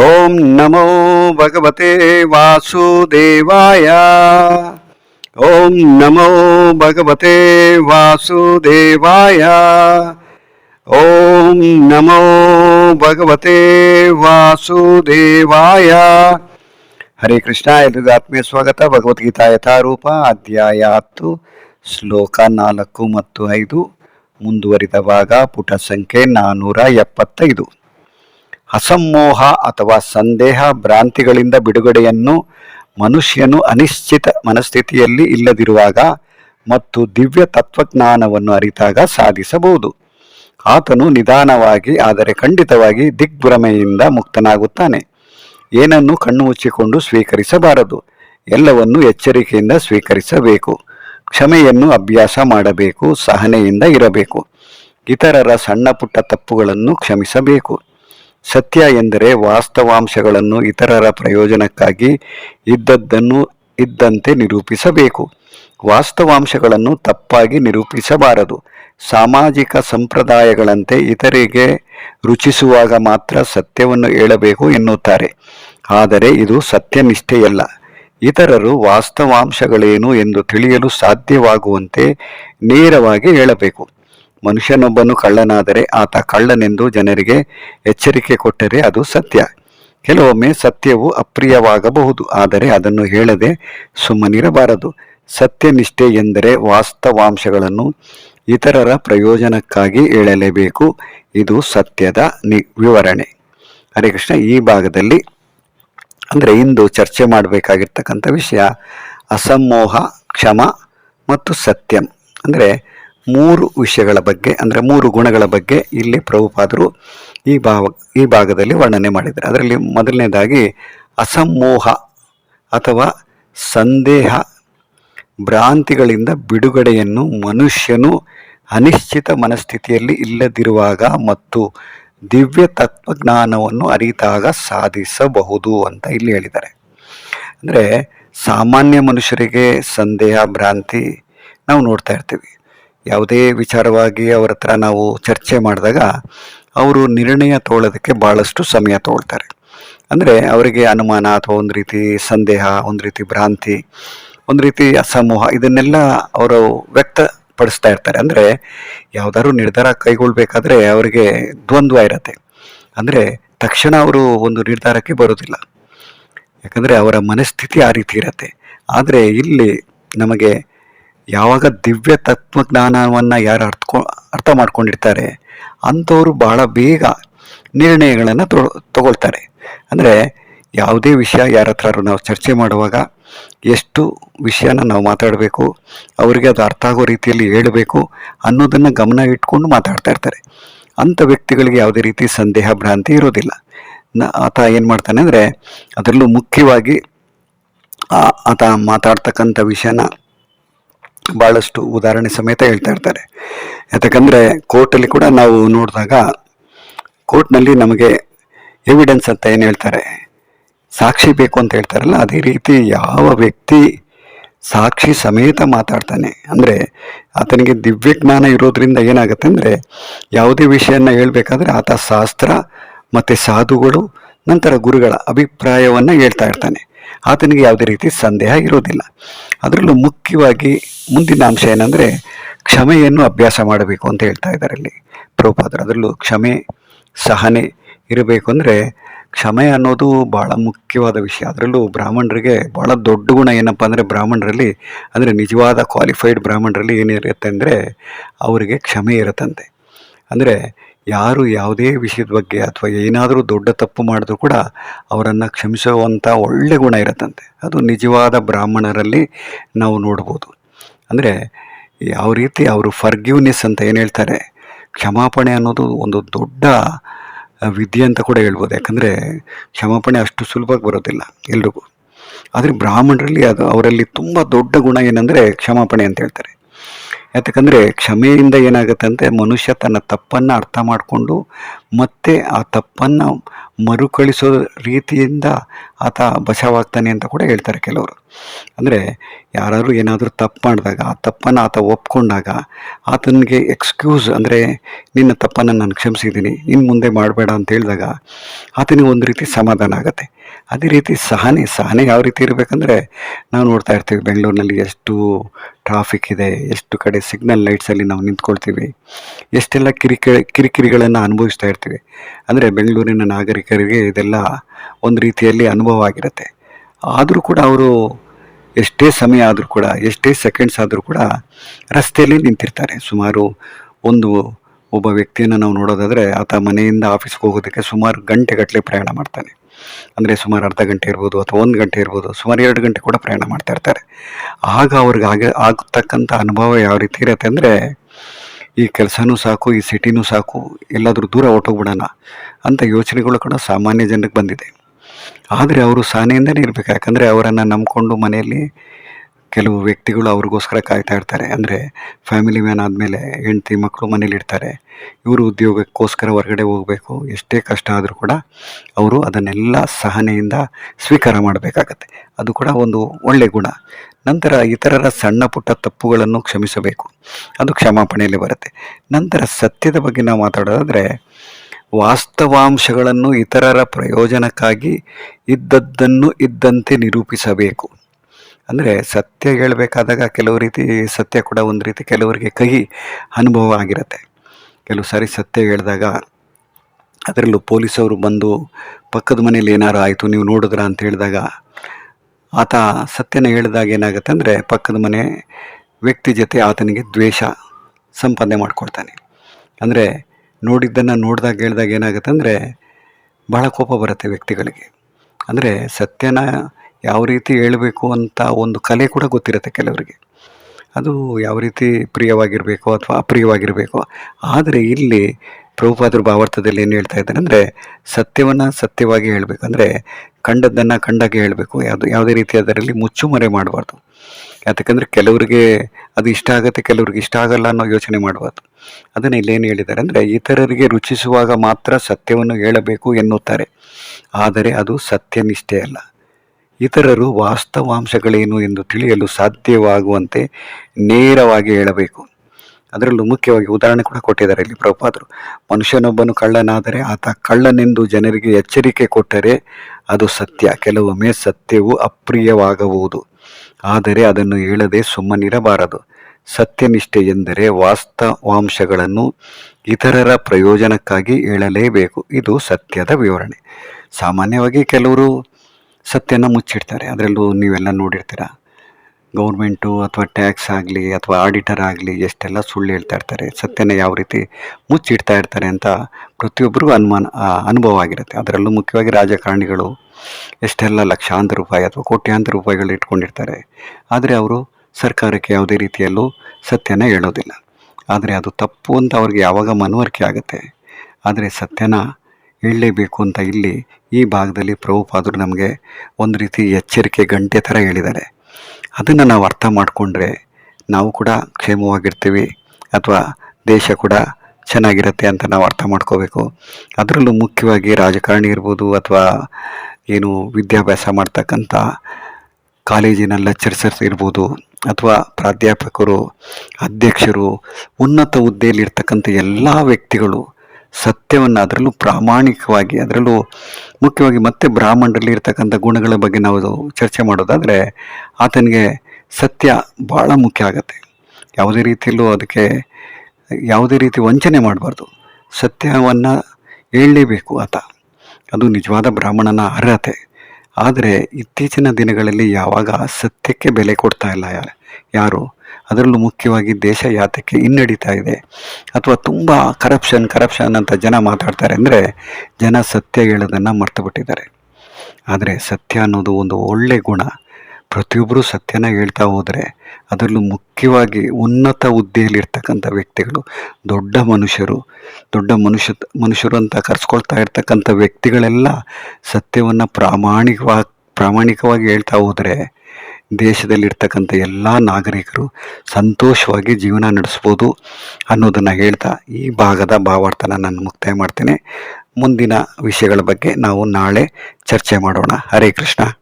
ಓಂ ನಮೋ ಭಗವತೆ ವಾಸುದೇವಾಯ. ಓಂ ನಮೋ ಭಗವತೆ ವಾಸುದೇವಾಯ. ಓಂ ನಮೋ ಭಗವತೆ ವಾಸುದೇವಾಯ. ಹರೇ ಕೃಷ್ಣ ಎಲ್ರಿಗೂ ಆತ್ಮೀಯ ಸ್ವಾಗತ. ಭಗವದ್ಗೀತಾ ಯಥಾರೂಪ, ಅಧ್ಯಾಯ ಹತ್ತು, ಶ್ಲೋಕ ನಾಲ್ಕು ಮತ್ತು ಐದು, ಮುಂದುವರಿದ ಭಾಗ ಪುಟ ಸಂಖ್ಯೆ ನಾನ್ನೂರ ಎಪ್ಪತ್ತೈದು. ಅಸಮ್ಮೋಹ ಅಥವಾ ಸಂದೇಹ ಭ್ರಾಂತಿಗಳಿಂದ ಬಿಡುಗಡೆಯನ್ನು ಮನುಷ್ಯನು ಅನಿಶ್ಚಿತ ಮನಸ್ಥಿತಿಯಲ್ಲಿ ಇಲ್ಲದಿರುವಾಗ ಮತ್ತು ದಿವ್ಯ ತತ್ವಜ್ಞಾನವನ್ನು ಅರಿತಾಗ ಸಾಧಿಸಬಹುದು. ಆತನು ನಿಧಾನವಾಗಿ, ಆದರೆ ಖಂಡಿತವಾಗಿ ದಿಗ್ಭ್ರಮೆಯಿಂದ ಮುಕ್ತನಾಗುತ್ತಾನೆ. ಏನನ್ನು ಕಣ್ಣು ಮುಚ್ಚಿಕೊಂಡು ಸ್ವೀಕರಿಸಬಾರದು. ಎಲ್ಲವನ್ನು ಎಚ್ಚರಿಕೆಯಿಂದ ಸ್ವೀಕರಿಸಬೇಕು. ಕ್ಷಮೆಯನ್ನು ಅಭ್ಯಾಸ ಮಾಡಬೇಕು, ಸಹನೆಯಿಂದ ಇರಬೇಕು. ಇತರರ ಸಣ್ಣ ಪುಟ್ಟ ತಪ್ಪುಗಳನ್ನು ಕ್ಷಮಿಸಬೇಕು. ಸತ್ಯ ಎಂದರೆ ವಾಸ್ತವಾಂಶಗಳನ್ನು ಇತರರ ಪ್ರಯೋಜನಕ್ಕಾಗಿ ಇದ್ದದ್ದನ್ನು, ಇದ್ದಂತೆ ನಿರೂಪಿಸಬೇಕು. ವಾಸ್ತವಾಂಶಗಳನ್ನು ತಪ್ಪಾಗಿ ನಿರೂಪಿಸಬಾರದು. ಸಾಮಾಜಿಕ ಸಂಪ್ರದಾಯಗಳಂತೆ ಇತರಿಗೆ ರುಚಿಸುವಾಗ ಮಾತ್ರ ಸತ್ಯವನ್ನು ಹೇಳಬೇಕು ಎನ್ನುತ್ತಾರೆ. ಆದರೆ ಇದು ಸತ್ಯನಿಷ್ಠೆಯಲ್ಲ. ಇತರರು ವಾಸ್ತವಾಂಶಗಳೇನು ಎಂದು ತಿಳಿಯಲು ಸಾಧ್ಯವಾಗುವಂತೆ ನೇರವಾಗಿ ಹೇಳಬೇಕು. ಮನುಷ್ಯನೊಬ್ಬನು ಕಳ್ಳನಾದರೆ ಆತ ಕಳ್ಳನೆಂದು ಜನರಿಗೆ ಎಚ್ಚರಿಕೆ ಕೊಟ್ಟರೆ ಅದು ಸತ್ಯ. ಕೆಲವೊಮ್ಮೆ ಸತ್ಯವು ಅಪ್ರಿಯವಾಗಬಹುದು, ಆದರೆ ಅದನ್ನು ಹೇಳದೆ ಸುಮ್ಮನಿರಬಾರದು. ಸತ್ಯನಿಷ್ಠೆ ಎಂದರೆ ವಾಸ್ತವಾಂಶಗಳನ್ನು ಇತರರ ಪ್ರಯೋಜನಕ್ಕಾಗಿ ಹೇಳಲೇಬೇಕು. ಇದು ಸತ್ಯದ ನಿ, ವಿವರಣೆ. ಹರೇ ಕೃಷ್ಣ, ಈ ಭಾಗದಲ್ಲಿ ಅಂದರೆ ಇಂದು ಚರ್ಚೆ ಮಾಡಬೇಕಾಗಿರ್ತಕ್ಕಂಥ ವಿಷಯ ಅಸಮೋಹ ಕ್ಷಮ ಮತ್ತು ಸತ್ಯಂ. ಅಂದರೆ ಮೂರು ವಿಷಯಗಳ ಬಗ್ಗೆ, ಅಂದರೆ ಮೂರು ಗುಣಗಳ ಬಗ್ಗೆ ಇಲ್ಲಿ ಪ್ರಭುಪಾದರು ಈ ಭಾವ, ಈ ಭಾಗದಲ್ಲಿ ವರ್ಣನೆ ಮಾಡಿದ್ದಾರೆ. ಅದರಲ್ಲಿ ಮೊದಲನೇದಾಗಿ ಅಸಮೋಹ ಅಥವಾ ಸಂದೇಹ ಭ್ರಾಂತಿಗಳಿಂದ ಬಿಡುಗಡೆಯನ್ನು ಮನುಷ್ಯನು ಅನಿಶ್ಚಿತ ಮನಸ್ಥಿತಿಯಲ್ಲಿ ಇಲ್ಲದಿರುವಾಗ ಮತ್ತು ದಿವ್ಯ ತತ್ವಜ್ಞಾನವನ್ನು ಅರಿತಾಗ ಸಾಧಿಸಬಹುದು ಅಂತ ಇಲ್ಲಿ ಹೇಳಿದ್ದಾರೆ. ಅಂದರೆ ಸಾಮಾನ್ಯ ಮನುಷ್ಯರಿಗೆ ಸಂದೇಹ, ಭ್ರಾಂತಿ ನಾವು ನೋಡ್ತಾ ಇರ್ತೀವಿ. ಯಾವುದೇ ವಿಚಾರವಾಗಿ ಅವರ ಹತ್ರ ನಾವು ಚರ್ಚೆ ಮಾಡಿದಾಗ ಅವರು ನಿರ್ಣಯ ತಗೊಳ್ಳೋದಕ್ಕೆ ಭಾಳಷ್ಟು ಸಮಯ ತಗೊಳ್ತಾರೆ ಅಂದರೆ ಅವರಿಗೆ ಅನುಮಾನ ಅಥವಾ ಒಂದು ರೀತಿ ಸಂದೇಹ, ಒಂದು ರೀತಿ ಭ್ರಾಂತಿ, ಒಂದು ರೀತಿ ಅಸಮೂಹ ಇದನ್ನೆಲ್ಲ ಅವರು ವ್ಯಕ್ತಪಡಿಸ್ತಾ ಇರ್ತಾರೆ. ಅಂದರೆ ಯಾವುದಾದ್ರು ನಿರ್ಧಾರ ಕೈಗೊಳ್ಳಬೇಕಾದ್ರೆ ಅವರಿಗೆ ದ್ವಂದ್ವ ಇರತ್ತೆ. ಅಂದರೆ ತಕ್ಷಣ ಅವರು ಒಂದು ನಿರ್ಧಾರಕ್ಕೆ ಬರೋದಿಲ್ಲ. ಯಾಕಂದರೆ ಅವರ ಮನಸ್ಥಿತಿ ಆ ರೀತಿ ಇರತ್ತೆ. ಆದರೆ ಇಲ್ಲಿ ನಮಗೆ ಯಾವಾಗ ದಿವ್ಯ ತತ್ವಜ್ಞಾನವನ್ನು ಯಾರು ಅರ್ಥಕೊ, ಅರ್ಥ ಮಾಡ್ಕೊಂಡಿರ್ತಾರೆ, ಅಂಥವರು ಬಹಳ ಬೇಗ ನಿರ್ಣಯಗಳನ್ನು ತೊ, ತಗೊಳ್ತಾರೆ. ಅಂದರೆ ಯಾವುದೇ ವಿಷಯ ಯಾರ ಹತ್ರ ನಾವು ಚರ್ಚೆ ಮಾಡುವಾಗ ಎಷ್ಟು ವಿಷಯನ ನಾವು ಮಾತಾಡಬೇಕು, ಅವರಿಗೆ ಅದು ಅರ್ಥ ಆಗೋ ರೀತಿಯಲ್ಲಿ ಹೇಳಬೇಕು ಅನ್ನೋದನ್ನು ಗಮನ ಇಟ್ಕೊಂಡು ಮಾತಾಡ್ತಾ ಇರ್ತಾರೆ. ಅಂಥ ವ್ಯಕ್ತಿಗಳಿಗೆ ಯಾವುದೇ ರೀತಿ ಸಂದೇಹ, ಭ್ರಾಂತಿ ಇರೋದಿಲ್ಲ. ನ ಆತ ಏನು ಮಾಡ್ತಾನೆ ಅಂದರೆ, ಅದರಲ್ಲೂ ಮುಖ್ಯವಾಗಿ ಆತ ಮಾತಾಡ್ತಕ್ಕಂಥ ವಿಷಯನ ಭಾಳಷ್ಟು ಉದಾಹರಣೆ ಸಮೇತ ಹೇಳ್ತಾ ಇರ್ತಾರೆ. ಯಾಕಂದರೆ ಕೋರ್ಟಲ್ಲಿ ಕೂಡ ನಾವು ನೋಡಿದಾಗ ಕೋರ್ಟ್ನಲ್ಲಿ ನಮಗೆ ಎವಿಡೆನ್ಸ್ ಅಂತ ಏನು ಹೇಳ್ತಾರೆ? ಸಾಕ್ಷಿ ಬೇಕು ಅಂತ ಹೇಳ್ತಾರಲ್ಲ, ಅದೇ ರೀತಿ ಯಾವ ವ್ಯಕ್ತಿ ಸಾಕ್ಷಿ ಸಮೇತ ಮಾತಾಡ್ತಾನೆ, ಅಂದರೆ ಆತನಿಗೆ ದಿವ್ಯಜ್ಞಾನ ಇರೋದ್ರಿಂದ ಏನಾಗುತ್ತೆ ಅಂದರೆ ಯಾವುದೇ ವಿಷಯನ ಹೇಳಬೇಕಾದ್ರೆ ಆತ ಶಾಸ್ತ್ರ ಮತ್ತು ಸಾಧುಗಳು, ನಂತರ ಗುರುಗಳ ಅಭಿಪ್ರಾಯವನ್ನು ಹೇಳ್ತಾ ಇರ್ತಾನೆ. ಆತನಿಗೆ ಯಾವುದೇ ರೀತಿ ಸಂದೇಹ ಇರೋದಿಲ್ಲ ಅದರಲ್ಲೂ ಮುಖ್ಯವಾಗಿ ಮುಂದಿನ ಅಂಶ ಏನಂದರೆ ಕ್ಷಮೆಯನ್ನು ಅಭ್ಯಾಸ ಮಾಡಬೇಕು ಅಂತ ಹೇಳ್ತಾ ಇದ್ದಾರೆ ಅಲ್ಲಿ. ಪ್ರಭುಪಾದರು, ಅದರಲ್ಲೂ ಕ್ಷಮೆ ಸಹನೆ ಇರಬೇಕು ಅಂದರೆ ಕ್ಷಮೆ ಅನ್ನೋದು ಭಾಳ ಮುಖ್ಯವಾದ ವಿಷಯ. ಅದರಲ್ಲೂ ಬ್ರಾಹ್ಮಣರಿಗೆ ಭಾಳ ದೊಡ್ಡ ಗುಣ ಏನಪ್ಪ ಅಂದರೆ ಬ್ರಾಹ್ಮಣರಲ್ಲಿ ಅಂದರೆ ನಿಜವಾದ ಕ್ವಾಲಿಫೈಡ್ ಬ್ರಾಹ್ಮಣರಲ್ಲಿ ಏನಿರುತ್ತೆ ಅಂದರೆ ಅವರಿಗೆ ಕ್ಷಮೆ ಇರುತ್ತಂತೆ. ಅಂದರೆ ಯಾರು ಯಾವುದೇ ವಿಷಯದ ಬಗ್ಗೆ ಅಥವಾ ಏನಾದರೂ ದೊಡ್ಡ ತಪ್ಪು ಮಾಡಿದ್ರು ಕೂಡ ಅವರನ್ನು ಕ್ಷಮಿಸುವಂಥ ಒಳ್ಳೆ ಗುಣ ಇರುತ್ತಂತೆ. ಅದು ನಿಜವಾದ ಬ್ರಾಹ್ಮಣರಲ್ಲಿ ನಾವು ನೋಡ್ಬೋದು. ಅಂದರೆ ಯಾವ ರೀತಿ ಅವರು ಫರ್ಗ್ಯೂನೆಸ್ ಅಂತ ಏನು ಹೇಳ್ತಾರೆ? ಕ್ಷಮಾಪಣೆ ಅನ್ನೋದು ಒಂದು ದೊಡ್ಡ ವಿದ್ಯೆ ಅಂತ ಕೂಡ ಹೇಳ್ಬೋದು. ಯಾಕಂದರೆ ಕ್ಷಮಾಪಣೆ ಅಷ್ಟು ಸುಲಭವಾಗಿ ಬರೋದಿಲ್ಲ ಎಲ್ರಿಗೂ. ಆದರೆ ಬ್ರಾಹ್ಮಣರಲ್ಲಿ ಅದು ಅವರಲ್ಲಿ ತುಂಬ ದೊಡ್ಡ ಗುಣ ಏನಂದರೆ ಕ್ಷಮಾಪಣೆ ಅಂತ ಹೇಳ್ತಾರೆ. ಯಾತಕ್ಕಂದರೆ ಕ್ಷಮೆಯಿಂದ ಏನಾಗುತ್ತೆ ಅಂದರೆ ಮನುಷ್ಯ ತನ್ನ ತಪ್ಪನ್ನು ಅರ್ಥ ಮಾಡಿಕೊಂಡು ಮತ್ತೆ ಆ ತಪ್ಪನ್ನು ಮರುಕಳಿಸೋ ರೀತಿಯಿಂದ ಆತ ಬಚಾವಾಗ್ತಾನೆ ಅಂತ ಕೂಡ ಹೇಳ್ತಾರೆ ಕೆಲವರು. ಅಂದರೆ ಯಾರಾದರೂ ಏನಾದರೂ ತಪ್ಪು ಮಾಡಿದಾಗ, ಆ ತಪ್ಪನ್ನು ಆತ ಒಪ್ಕೊಂಡಾಗ ಆತನಿಗೆ ಎಕ್ಸ್ಕ್ಯೂಸ್ ಅಂದರೆ ನಿನ್ನ ತಪ್ಪನ್ನು ನಾನು ಕ್ಷಮಿಸಿದ್ದೀನಿ ಇನ್ನು ಮುಂದೆ ಮಾಡಬೇಡ ಅಂತ ಹೇಳಿದಾಗ ಆತನಿಗೆ ಒಂದು ರೀತಿ ಸಮಾಧಾನ ಆಗುತ್ತೆ. ಅದೇ ರೀತಿ ಸಹನೆ ಸಹನೆ ಯಾವ ರೀತಿ ಇರಬೇಕಂದ್ರೆ ನಾವು ನೋಡ್ತಾ ಇರ್ತೀವಿ ಬೆಂಗಳೂರಿನಲ್ಲಿ ಎಷ್ಟು ಟ್ರಾಫಿಕ್ ಇದೆ, ಎಷ್ಟು ಕಡೆ ಸಿಗ್ನಲ್ ಲೈಟ್ಸಲ್ಲಿ ನಾವು ನಿಂತ್ಕೊಳ್ತೀವಿ, ಎಷ್ಟೆಲ್ಲ ಕಿರಿಕಿರಿ, ಕಿರಿಕಿರಿಗಳನ್ನು ಅನುಭವಿಸ್ತಾ ಇರ್ತೀವಿ. ಅಂದರೆ ಬೆಂಗಳೂರಿನ ನಾಗರಿಕರಿಗೆ ಇದೆಲ್ಲ ಒಂದು ರೀತಿಯಲ್ಲಿ ಅನುಭವ ಆಗಿರುತ್ತೆ. ಆದರೂ ಕೂಡ ಅವರು ಎಷ್ಟೇ ಸಮಯ ಆದರೂ ಕೂಡ, ಎಷ್ಟೇ ಸೆಕೆಂಡ್ಸ್ ಆದರೂ ಕೂಡ ರಸ್ತೆಯಲ್ಲಿ ನಿಂತಿರ್ತಾರೆ. ಸುಮಾರು ಒಂದು ಒಬ್ಬ ವ್ಯಕ್ತಿಯನ್ನು ನಾವು ನೋಡೋದಾದರೆ ಆತ ಮನೆಯಿಂದ ಆಫೀಸ್ಗೆ ಹೋಗೋದಕ್ಕೆ ಸುಮಾರು ಗಂಟೆಗಟ್ಟಲೆ ಪ್ರಯಾಣ ಮಾಡ್ತಾನೆ. ಅಂದರೆ ಸುಮಾರು ಅರ್ಧ ಗಂಟೆ ಇರ್ಬೋದು ಅಥವಾ ಒಂದು ಗಂಟೆ ಇರ್ಬೋದು, ಸುಮಾರು ಎರಡು ಗಂಟೆ ಕೂಡ ಪ್ರಯಾಣ ಮಾಡ್ತಾ ಇರ್ತಾರೆ. ಆಗ ಅವ್ರಿಗೆ ಆಗ, ಆಗತಕ್ಕಂಥ ಅನುಭವ ಯಾವ ರೀತಿ ಇರುತ್ತೆ ಅಂದರೆ, ಈ ಕೆಲಸನೂ ಸಾಕು, ಈ ಸಿಟಿನೂ ಸಾಕು, ಎಲ್ಲಾದರೂ ದೂರ ಹೊಟ್ಟೋಗ್ಬಿಡೋಣ ಅಂತ ಯೋಚನೆಗಳು ಕೂಡ ಸಾಮಾನ್ಯ ಜನಕ್ಕೆ ಬಂದಿದೆ. ಆದರೆ ಅವರು ಸಹನೆಯಿಂದನೇ ಇರಬೇಕು. ಯಾಕಂದರೆ ಅವರನ್ನು ನಂಬಿಕೊಂಡು ಮನೆಯಲ್ಲಿ ಕೆಲವು ವ್ಯಕ್ತಿಗಳು ಅವ್ರಿಗೋಸ್ಕರ ಕಾಯ್ತಾ ಇರ್ತಾರೆ. ಅಂದರೆ ಫ್ಯಾಮಿಲಿ ಮ್ಯಾನ್ ಆದಮೇಲೆ ಹೆಂಡತಿ ಮಕ್ಕಳು ಮನೇಲಿ ಇರ್ತಾರೆ. ಇವರು ಉದ್ಯೋಗಕ್ಕೋಸ್ಕರ ಹೊರಗಡೆ ಹೋಗಬೇಕು. ಎಷ್ಟೇ ಕಷ್ಟ ಆದರೂ ಕೂಡ ಅವರು ಅದನ್ನೆಲ್ಲ ಸಹನೆಯಿಂದ ಸ್ವೀಕಾರ ಮಾಡಬೇಕಾಗತ್ತೆ. ಅದು ಕೂಡ ಒಂದು ಒಳ್ಳೆಯ ಗುಣ. ನಂತರ ಇತರರ ಸಣ್ಣ ಪುಟ್ಟ ತಪ್ಪುಗಳನ್ನು ಕ್ಷಮಿಸಬೇಕು. ಅದು ಕ್ಷಮಾಪಣೆಯಲ್ಲಿ ಬರುತ್ತೆ. ನಂತರ ಸತ್ಯದ ಬಗ್ಗೆ ನಾವು ಮಾತಾಡೋದಾದರೆ ವಾಸ್ತವಾಂಶಗಳನ್ನು ಇತರರ ಪ್ರಯೋಜನಕ್ಕಾಗಿ ಇದ್ದದ್ದನ್ನು ಇದ್ದಂತೆ ನಿರೂಪಿಸಬೇಕು. ಅಂದರೆ ಸತ್ಯ ಹೇಳಬೇಕಾದಾಗ ಕೆಲವು ರೀತಿ ಸತ್ಯ ಕೂಡ ಒಂದು ರೀತಿ ಕೆಲವರಿಗೆ ಕಹಿ ಅನುಭವ ಆಗಿರುತ್ತೆ. ಕೆಲವು ಸಾರಿ ಸತ್ಯ ಹೇಳಿದಾಗ ಅದರಲ್ಲೂ ಪೊಲೀಸವರು ಬಂದು ಪಕ್ಕದ ಮನೇಲಿ ಏನಾರು ಆಯಿತು, ನೀವು ನೋಡಿದ್ರ ಅಂತ ಹೇಳಿದಾಗ ಆತ ಸತ್ಯನ ಹೇಳಿದಾಗ ಏನಾಗುತ್ತೆ ಅಂದರೆ ಪಕ್ಕದ ಮನೆ ವ್ಯಕ್ತಿ ಜೊತೆ ಆತನಿಗೆ ದ್ವೇಷ ಸಂಪಾದನೆ ಮಾಡ್ಕೊಳ್ತಾನೆ. ಅಂದರೆ ನೋಡಿದ್ದನ್ನು ನೋಡಿದಾಗ ಹೇಳಿದಾಗ ಏನಾಗುತ್ತೆ ಅಂದರೆ ಬಹಳ ಕೋಪ ಬರುತ್ತೆ ವ್ಯಕ್ತಿಗಳಿಗೆ. ಅಂದರೆ ಸತ್ಯನ ಯಾವ ರೀತಿ ಹೇಳಬೇಕು ಅಂತ ಒಂದು ಕಲೆ ಕೂಡ ಗೊತ್ತಿರುತ್ತೆ ಕೆಲವರಿಗೆ. ಅದು ಯಾವ ರೀತಿ ಪ್ರಿಯವಾಗಿರಬೇಕು ಅಥವಾ ಅಪ್ರಿಯವಾಗಿರಬೇಕು. ಆದರೆ ಇಲ್ಲಿ ಪ್ರಭುಪಾದರು ಭಾವಾರ್ಥದಲ್ಲಿ ಏನು ಹೇಳ್ತಾ ಇದ್ದಾರೆ ಅಂದರೆ, ಸತ್ಯವನ್ನು ಸತ್ಯವಾಗಿ ಹೇಳಬೇಕು. ಅಂದರೆ ಕಂಡದ್ದನ್ನು ಕಂಡಾಗೆ ಹೇಳಬೇಕು. ಯಾವುದು, ಯಾವುದೇ ರೀತಿ ಅದರಲ್ಲಿ ಮುಚ್ಚುಮರೆ ಮಾಡಬಾರ್ದು. ಯಾತಕ್ಕಂದರೆ ಕೆಲವರಿಗೆ ಅದು ಇಷ್ಟ ಆಗುತ್ತೆ, ಕೆಲವ್ರಿಗೆ ಇಷ್ಟ ಆಗಲ್ಲ ಅನ್ನೋ ಯೋಚನೆ ಮಾಡಬಾರ್ದು. ಅದನ್ನು ಇಲ್ಲೇನು ಹೇಳಿದ್ದಾರೆ ಅಂದರೆ, ಇತರರಿಗೆ ರುಚಿಸುವಾಗ ಮಾತ್ರ ಸತ್ಯವನ್ನು ಹೇಳಬೇಕು ಎನ್ನುತ್ತಾರೆ. ಆದರೆ ಅದು ಸತ್ಯನಿಷ್ಠೆ ಅಲ್ಲ. ಇತರರು ವಾಸ್ತವಾಂಶಗಳೇನು ಎಂದು ತಿಳಿಯಲು ಸಾಧ್ಯವಾಗುವಂತೆ ನೇರವಾಗಿ ಹೇಳಬೇಕು. ಅದರಲ್ಲೂ ಮುಖ್ಯವಾಗಿ ಉದಾಹರಣೆ ಕೂಡ ಕೊಟ್ಟಿದ್ದಾರೆ ಇಲ್ಲಿ ಪ್ರಭಾದರು ಮನುಷ್ಯನೊಬ್ಬನು ಕಳ್ಳನಾದರೆ ಆತ ಕಳ್ಳನೆಂದು ಜನರಿಗೆ ಎಚ್ಚರಿಕೆ ಕೊಟ್ಟರೆ ಅದು ಸತ್ಯ. ಕೆಲವೊಮ್ಮೆ ಸತ್ಯವು ಅಪ್ರಿಯವಾಗಬಹುದು. ಆದರೆ ಅದನ್ನು ಹೇಳದೆ ಸುಮ್ಮನಿರಬಾರದು. ಸತ್ಯನಿಷ್ಠೆ ಎಂದರೆ ವಾಸ್ತವಾಂಶಗಳನ್ನು ಇತರರ ಪ್ರಯೋಜನಕ್ಕಾಗಿ ಹೇಳಲೇಬೇಕು. ಇದು ಸತ್ಯದ ವಿವರಣೆ. ಸಾಮಾನ್ಯವಾಗಿ ಕೆಲವರು ಸತ್ಯನ ಮುಚ್ಚಿಡ್ತಾರೆ. ಅದರಲ್ಲೂ ನೀವೆಲ್ಲ ನೋಡಿರ್ತೀರ? ಗೌರ್ಮೆಂಟು ಅಥವಾ ಟ್ಯಾಕ್ಸ್ ಆಗಲಿ ಅಥವಾ ಆಡಿಟರ್ ಆಗಲಿ ಎಷ್ಟೆಲ್ಲ ಸುಳ್ಳು ಹೇಳ್ತಾ ಇರ್ತಾರೆ. ಸತ್ಯನ ಯಾವ ರೀತಿ ಮುಚ್ಚಿಡ್ತಾ ಇರ್ತಾರೆ ಅಂತ ಪ್ರತಿಯೊಬ್ಬರಿಗೂ ಅನುಮಾನ ಅನುಭವ ಆಗಿರುತ್ತೆ. ಅದರಲ್ಲೂ ಮುಖ್ಯವಾಗಿ ರಾಜಕಾರಣಿಗಳು ಎಷ್ಟೆಲ್ಲ ಲಕ್ಷಾಂತರ ರೂಪಾಯಿ ಅಥವಾ ಕೋಟ್ಯಾಂತರ ರೂಪಾಯಿಗಳು ಇಟ್ಕೊಂಡಿರ್ತಾರೆ. ಆದರೆ ಅವರು ಸರ್ಕಾರಕ್ಕೆ ಯಾವುದೇ ರೀತಿಯಲ್ಲೂ ಸತ್ಯನ ಹೇಳೋದಿಲ್ಲ. ಆದರೆ ಅದು ತಪ್ಪು ಅಂತ ಅವ್ರಿಗೆ ಯಾವಾಗ ಮನವರಿಕೆ ಆಗುತ್ತೆ. ಆದರೆ ಸತ್ಯನ ಹೇಳಲೇಬೇಕು ಅಂತ ಇಲ್ಲಿ ಈ ಭಾಗದಲ್ಲಿ ಪ್ರಭುಪಾದರು ನಮಗೆ ಒಂದು ರೀತಿ ಎಚ್ಚರಿಕೆ ಗಂಟೆ ಥರ ಹೇಳಿದ್ದಾರೆ. ಅದನ್ನು ನಾವು ಅರ್ಥ ಮಾಡಿಕೊಂಡ್ರೆ ನಾವು ಕೂಡ ಕ್ಷೇಮವಾಗಿರ್ತೀವಿ ಅಥವಾ ದೇಶ ಕೂಡ ಚೆನ್ನಾಗಿರುತ್ತೆ ಅಂತ ನಾವು ಅರ್ಥ ಮಾಡ್ಕೋಬೇಕು. ಅದರಲ್ಲೂ ಮುಖ್ಯವಾಗಿ ರಾಜಕಾರಣಿ ಇರ್ಬೋದು ಅಥವಾ ಏನು ವಿದ್ಯಾಭ್ಯಾಸ ಮಾಡ್ತಕ್ಕಂಥ ಕಾಲೇಜಿನ ಲೆಕ್ಚರ್ಸರ್ಸ್ ಇರ್ಬೋದು ಅಥವಾ ಪ್ರಾಧ್ಯಾಪಕರು, ಅಧ್ಯಕ್ಷರು ಉನ್ನತ ಹುದ್ದೆಯಲ್ಲಿರ್ತಕ್ಕಂಥ ಎಲ್ಲ ವ್ಯಕ್ತಿಗಳು ಸತ್ಯವನ್ನು ಅದರಲ್ಲೂ ಪ್ರಾಮಾಣಿಕವಾಗಿ, ಅದರಲ್ಲೂ ಮುಖ್ಯವಾಗಿ ಮತ್ತೆ ಬ್ರಾಹ್ಮಣರಲ್ಲಿ ಇರ್ತಕ್ಕಂಥ ಗುಣಗಳ ಬಗ್ಗೆ ನಾವು ಚರ್ಚೆ ಮಾಡೋದಾದರೆ, ಆತನಿಗೆ ಸತ್ಯ ಭಾಳ ಮುಖ್ಯ ಆಗತ್ತೆ. ಯಾವುದೇ ರೀತಿಯಲ್ಲೂ ಅದಕ್ಕೆ, ಯಾವುದೇ ರೀತಿ ವಂಚನೆ ಮಾಡಬಾರ್ದು. ಸತ್ಯವನ್ನು ಹೇಳಲೇಬೇಕು ಆತ. ಅದು ನಿಜವಾದ ಬ್ರಾಹ್ಮಣನ ಅರ್ಹತೆ. ಆದರೆ ಇತ್ತೀಚಿನ ದಿನಗಳಲ್ಲಿ ಯಾವಾಗ ಸತ್ಯಕ್ಕೆ ಬೆಲೆ ಕೊಡ್ತಾ ಇಲ್ಲ ಯಾರು? ಅದರಲ್ಲೂ ಮುಖ್ಯವಾಗಿ ದೇಶ ಯಾತಕ್ಕೆ ಹಿನ್ನಡೀತಾ ಇದೆ. ಅಥವಾ ತುಂಬ ಕರಪ್ಷನ್ ಕರಪ್ಷನ್ ಅಂತ ಜನ ಮಾತಾಡ್ತಾರೆ ಅಂದರೆ ಜನ ಸತ್ಯ ಹೇಳೋದನ್ನು ಮರ್ತು ಬಿಟ್ಟಿದ್ದಾರೆ ಆದರೆ ಸತ್ಯ ಅನ್ನೋದು ಒಂದು ಒಳ್ಳೆ ಗುಣ. ಪ್ರತಿಯೊಬ್ಬರೂ ಸತ್ಯನ ಹೇಳ್ತಾ ಹೋದರೆ ಅದರಲ್ಲೂ ಮುಖ್ಯವಾಗಿ ಉನ್ನತ ಹುದ್ದೆಯಲ್ಲಿರ್ತಕ್ಕಂಥ ವ್ಯಕ್ತಿಗಳು, ದೊಡ್ಡ ಮನುಷ್ಯರು, ದೊಡ್ಡ ಮನುಷ್ಯ, ಮನುಷ್ಯರು ಅಂತ ಕರೆಸ್ಕೊಳ್ತಾ ಇರ್ತಕ್ಕಂಥ ವ್ಯಕ್ತಿಗಳೆಲ್ಲ ಸತ್ಯವನ್ನು ಪ್ರಾಮಾಣಿಕವಾಗಿ ಪ್ರಾಮಾಣಿಕವಾಗಿ ಹೇಳ್ತಾ ಹೋದರೆ ದೇಶದಲ್ಲಿರ್ತಕ್ಕಂಥ ಎಲ್ಲ ನಾಗರಿಕರು ಸಂತೋಷವಾಗಿ ಜೀವನ ನಡೆಸ್ಬೋದು ಅನ್ನೋದನ್ನು ಹೇಳ್ತಾ ಈ ಭಾಗದ ಭಾವಾರ್ಥನ ನಾನು ಮುಕ್ತಾಯ ಮಾಡ್ತೇನೆ. ಮುಂದಿನ ವಿಷಯಗಳ ಬಗ್ಗೆ ನಾವು ನಾಳೆ ಚರ್ಚೆ ಮಾಡೋಣ. ಹರೇ ಕೃಷ್ಣ.